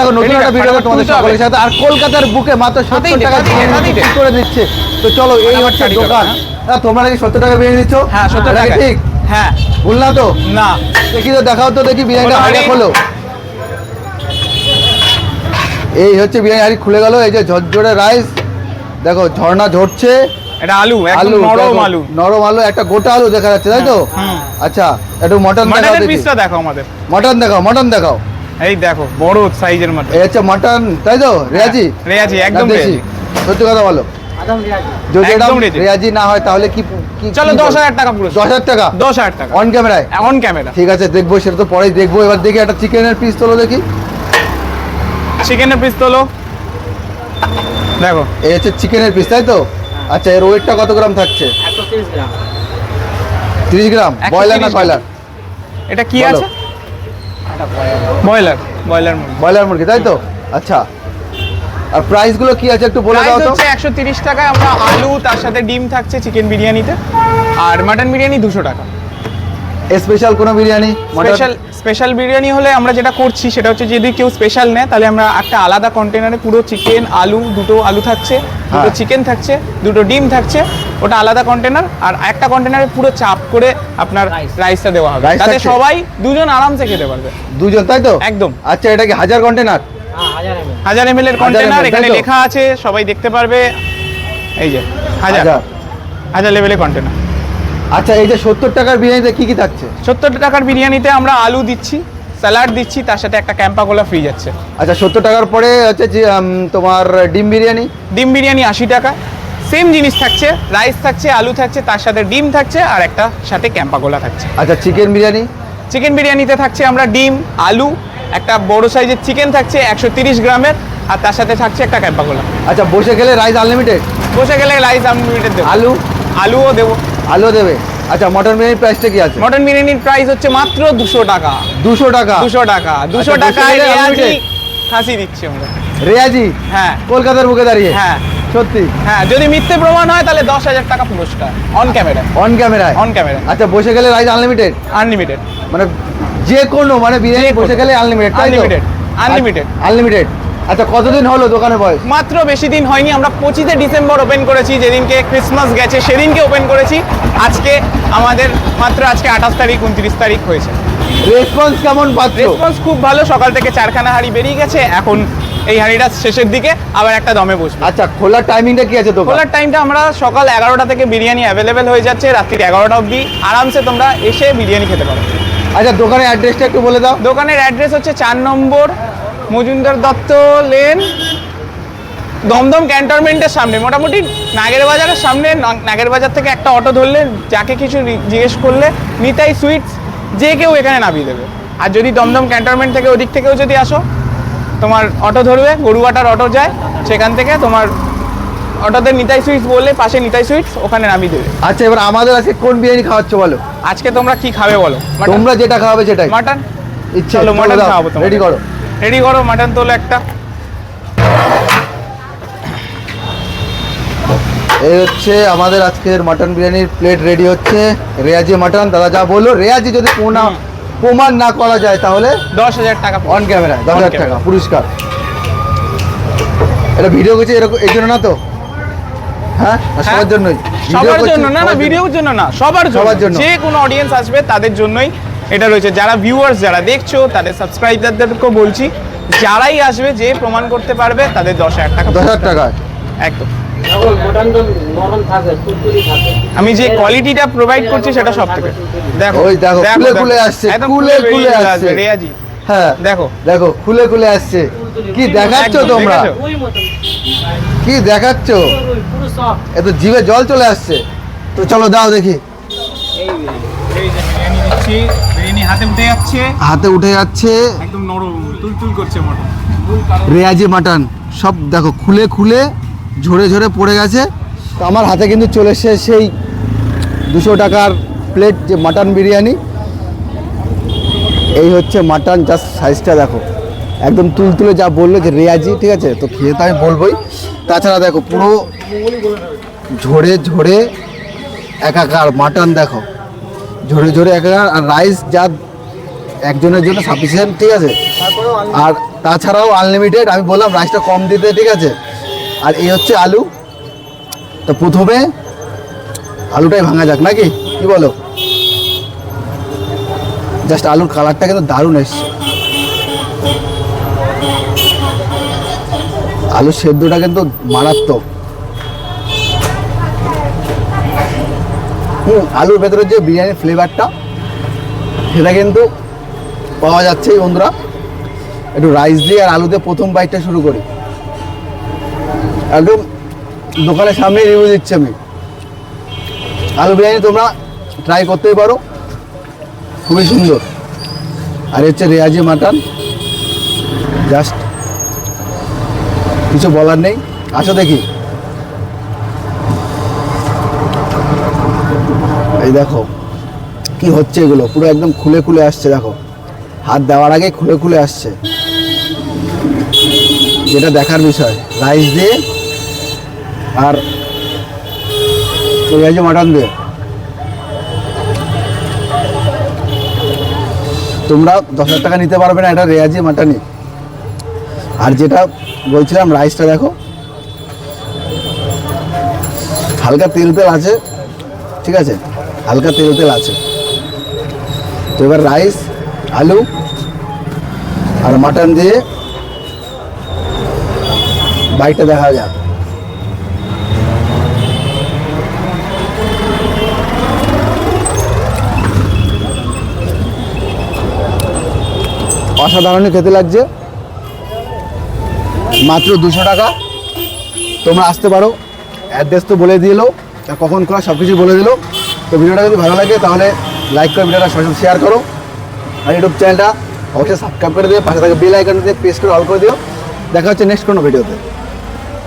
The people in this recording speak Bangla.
দেখো নতুন একটা ভিডিও তোমাদের সকলের সাথে। আর কলকাতার বুকে মাত্র সত্তর টাকা করে দিচ্ছে। তো চলো এই হচ্ছে দোকান। হ্যাঁ, তোমরা নাকি সত্তর টাকা দিচ্ছ হ্যাঁ সত্তর কি টাকা ঠিক? হ্যাঁ। ভুল না তো? না। দেখি তো দেখাও তো দেখি বিরিয়ানিটা খোলো হাড়ি খোলো। এই হচ্ছে বিরিয়ানি হাড়ি খুলে গেল এই যে ঝরঝরে রাইস দেখো ঝর্ণা ঝরছে। এটা আলু আলু নরম আলু। নরম আলু একটা গোটা আলু দেখা যাচ্ছে তাই তো? আচ্ছা একটু মটন দেখাও পিসটা দেখো। আমাদের। মটন দেখাও মটন দেখাও। এই দেখো বড় সাইজের মটন। এই হচ্ছে মটন তাই তো? রেয়াজি? রেয়াজি, একদম দেশি? রেয়াজি। সত্যি কথা বলো। যদি রেয়াজি। না হয় তাহলে কি কি- চলো দশ হাজার টাকা পুরো। দশ হাজার টাকা? দশ হাজার টাকা। অন ক্যামেরায় অন ক্যামেরা ঠিক আছে দেখব সেটা তো পরেই দেখব। এবার দেখি একটা চিকেনের পিস তোলো দেখি। চিকেনের পিস তোলো। দেখো। এই হচ্ছে চিকেনের পিস তাই তো? আচ্ছা এর ওয়েটটা কত গ্রাম থাকছে? তিরিশ গ্রাম। 130 ব্রয়লার না। কয়লার এটা কি। আছে? ব্রয়লার ব্রয়লার মুরগি। ব্রয়লার মুরগি তাই তো? আচ্ছা। আর প্রাইসগুলো কি আছে একটু বলে দাও তো? হচ্ছে একশো তিরিশ টাকায় আমরা আলু তার সাথে ডিম থাকছে চিকেন বিরিয়ানিতে। আর মাটন বিরিয়ানি দুশো টাকা। স্পেশাল কোনো বিরিয়ানি? স্পেশাল স্পেশাল বিরিয়ানি হলে আমরা যেটা করছি সেটা হচ্ছে যদি কেউ স্পেশাল নেয় তাহলে আমরা একটা আলাদা কন্টেনারে পুরো চিকেন আলু দুটো আলু থাকছে দুটো হ্যাঁ। চিকেন থাকছে দুটো ডিম থাকছে ওটা আলাদা কন্টেনার আর একটা কন্টেনারে পুরো চাপ করে আপনার রাইসটা দেওয়া হবে। তাতে সবাই দুজন আরামসে খেতে পারবে। দুজন তাই তো? একদম। আচ্ছা এটা কি হাজার কন্টেনার হাজার এম এর কন্টেনার এখানে লেখা আছে সবাই দেখতে পারবে। এই যে হাজার। হাজার। হাজার লেভেলের কন্টেনার আচ্ছা এই যে সত্তর টাকার বিরিয়ানিতে কি কি থাকছে? সত্তর টাকার বিরিয়ানিতে আমরা আলু দিচ্ছি স্যালাড দিচ্ছি তার সাথে একটা ক্যাম্পা কোলা ফ্রি যাচ্ছে। আচ্ছা সত্তর টাকার পরে হচ্ছে যে তোমার ডিম বিরিয়ানি? ডিম বিরিয়ানি আশি টাকা। সেম জিনিস থাকছে রাইস থাকছে আলু থাকছে তার সাথে ডিম থাকছে আর একটা সাথে ক্যাম্পা কোলা থাকছে। আচ্ছা চিকেন বিরিয়ানি? চিকেন বিরিয়ানিতে থাকছে আমরা ডিম আলু একটা বড় সাইজের চিকেন থাকছে একশো তিরিশ গ্রামের আর তার সাথে থাকছে একটা ক্যাম্পা কোলা আচ্ছা বসে গেলে রাইস আনলিমিটেড বসে গেলে রাইস আনলিমিটেড দেবো। আলু? আলুও দেবো। আলু দেবে। আচ্ছা মটন বিরিয়ানির প্রাইসটা কি আছে? মটন বিরিয়ানির প্রাইস হচ্ছে মাত্র দুশো টাকা। দুশো টাকা? দুশো টাকা। দুশো টাকা খাসি দিচ্ছি আমরা। রেয়াজি? হ্যাঁ। কলকাতার বুকে দাঁড়িয়ে? হ্যাঁ। সত্যি? হ্যাঁ যদি মিথ্যে প্রমাণ হয় তাহলে দশ হাজার টাকা পুরস্কার। অন ক্যামেরা অন ক্যামেরায় অন ক্যামেরা আচ্ছা বসে গেলে রাইস আনলিমিটেড আনলিমিটেড মানে যে কোনো মানে বিরিয়ানি বসে গেলে আনলিমিটেড Unlimited, unlimited। আনলিমিটেড আচ্ছা কতদিন হলো দোকানে বয়স? মাত্র বেশি দিন হয়নি আমরা পঁচিশে ডিসেম্বর ওপেন করেছি যেদিনকে ক্রিসমাস গেছে সেদিনকে ওপেন করেছি। আজকে আমাদের মাত্র আজকে আঠাশ তারিখ উনত্রিশ তারিখ হয়েছে। রেসপন্স কেমন পাচ্ছ? রেসপন্স খুব ভালো সকাল থেকে চারখানা হাঁড়ি বেরিয়ে গেছে এখন এই হাঁড়িটা শেষের দিকে আবার একটা দমে বসবে। আচ্ছা খোলার টাইমিংটা কি আছে দোকান খোলার টাইমটা আমরা সকাল এগারোটা থেকে বিরিয়ানি অ্যাভেলেবেল হয়ে যাচ্ছে রাত্রির এগারোটা অবধি। আরামসে তোমরা এসে বিরিয়ানি খেতে পারো। আচ্ছা দোকানের অ্যাড্রেসটা একটু বলে দাও। দোকানের অ্যাড্রেস হচ্ছে চার নম্বর মজুমদার দত্ত লেন দমদম ক্যান্টনমেন্টের সামনে মোটামুটি নাগের বাজারের সামনে নাগের বাজার থেকে একটা অটো ধরলে যাকে কিছু জিজ্ঞেস করলে নিতাই সুইটস যে কেউ এখানে নামিয়ে দেবে। আর যদি দমদম ক্যান্টনমেন্ট থেকে ওদিক থেকেও যদি আসো তোমার অটো ধরবে গরুয়াটার অটো যায় সেখান থেকে তোমার অটোতে নিতাই সুইটস বললে পাশে নিতাই সুইটস ওখানে নামিয়ে দেবে। আচ্ছা এবার আমাদের আজকে কোন বিরিয়ানি খাওয়াচ্ছ বলো? আজকে তোমরা কি খাবে বলো? তোমরা যেটা খাওয়াবে সেটাই। মাটন। ইচ্ছা হলো মাটন খাওয়াবো রেডি করো। রেডি করো মাটন তোলো একটা। এই হচ্ছে আমাদের আজকের মাটন বিরিয়ানির প্লেট রেডি হচ্ছে। রেয়াজি মাটন দাদা যা বলল রেয়াজি যদি প্রমাণ প্রমাণ না করা যায় তাহলে দশ হাজার টাকা অন ক্যামেরা দশ হাজার টাকা পুরস্কার। এটা ভিডিও করছে এরকম এই জন্য না তো? হ্যাঁ? সবার জন্যই। সবার জন্য না না ভিডিওর জন্য। না সবার সবার জন্য। যে কোনো অডিয়েন্স আসবে তাদের জন্যই এটা রয়েছে। যারা ভিউয়ার্স যারা দেখছ তাদের সাবস্ক্রাইবারদেরকেও বলছি যারাই আসবে যে প্রমাণ করতে পারবে তাদের দশ হাজার টাকা দশ হাজার টাকা। একদম। যখন মটন তো নরম থাকে তুলতুলি থাকে। আমি যে কোয়ালিটিটা প্রোভাইড করছি সেটা সব থেকে। দেখো ওই দেখো, খুলে খুলে আসছে, খুলে খুলে আসছে। রেয়াজি। হ্যাঁ দেখো। দেখো খুলে খুলে আসছে। কি দেখাচ্ছ তোমরা? কি দেখাচ্ছ? এত জিভে জল চলে আসছে। তো চলো দাও দেখি এই এই যে বিরিয়ানি দিচ্ছি বিরিয়ানি হাতে উঠে যাচ্ছে। হাতে উঠে যাচ্ছে। একদম নরম তুলতুল করছে মটন। রেয়াজি মাটন। সব দেখো খুলে খুলে ঝরে ঝরে পড়ে গেছে। তো আমার হাতে কিন্তু চলে এসেছে সেই দুশো টাকার প্লেট যে মাটন বিরিয়ানি। এই হচ্ছে মাটন জাস্ট সাইজটা দেখো। একদম তুলতুলে যা বলল যে রেয়াজি ঠিক আছে? তো খেয়ে তো আমি বলবোই। তাছাড়া দেখো পুরো ঝরে ঝরে একাকার মাটন দেখো। ঝরে ঝরে একাকার আর রাইস যা একজনের জন্য সাফিসিয়েন্ট ঠিক আছে? আর তাছাড়াও আনলিমিটেড আমি বললাম রাইসটা কম দিতে ঠিক আছে? আর এই হচ্ছে আলু। তো প্রথমে আলুটাই ভাঙা যাক নাকি? কি বলো? জাস্ট আলুর কালারটা কিন্তু দারুণ এসছে। আলুর সেদ্ধটা কিন্তু মারাত্মক। আলুর ভেতরে যে বিরিয়ানির ফ্লেভারটা সেটা কিন্তু পাওয়া যাচ্ছে বন্ধুরা। একটু রাইস দিয়ে আর আলুতে প্রথম বাইটটা শুরু করি। একদম দোকানের সামনে রিভিউ দিচ্ছি আমি। আলু বিরিয়ানি তোমরা ট্রাই করতেই পারো। খুবই সুন্দর। আর হচ্ছে রেয়াজি মাটন জাস্ট কিছু বলার নেই। আসো দেখি। এই দেখো। কি হচ্ছে এগুলো? পুরো একদম খুলে খুলে আসছে, দেখো। হাত দেওয়ার আগে খুলে খুলে আসছে। যেটা দেখার বিষয়। রাইস দিয়ে আর মাটন দিয়ে। তোমরা দশ হাজার টাকা নিতে পারবে না, এটা রেয়াজি মাটনই। আর যেটা বলছিলাম, রাইসটা দেখো। হালকা তেল তেল আছে, ঠিক আছে? হালকা তেল তেল আছে। তো এবার রাইস, আলু আর মাটন দিয়ে বাইকটা দেখা যাক। অসাধারণই খেতে লাগছে। মাত্র দুশো টাকা। তোমরা আসতে পারো। অ্যাড্রেস তো বলে দিলো। কখন খোলা সব কিছু বলে দিলো। তো ভিডিওটা যদি ভালো লাগে, তাহলে লাইক করে ভিডিওটা সবসময় শেয়ার করো। আর ইউটিউব চ্যানেলটা অবশ্যই সাবস্ক্রাইব করে দিও, পাশে থাকে বেল আইকনটা দিয়ে প্রেস করে অল করে দিও। দেখা হচ্ছে নেক্সট কোনো ভিডিওতে।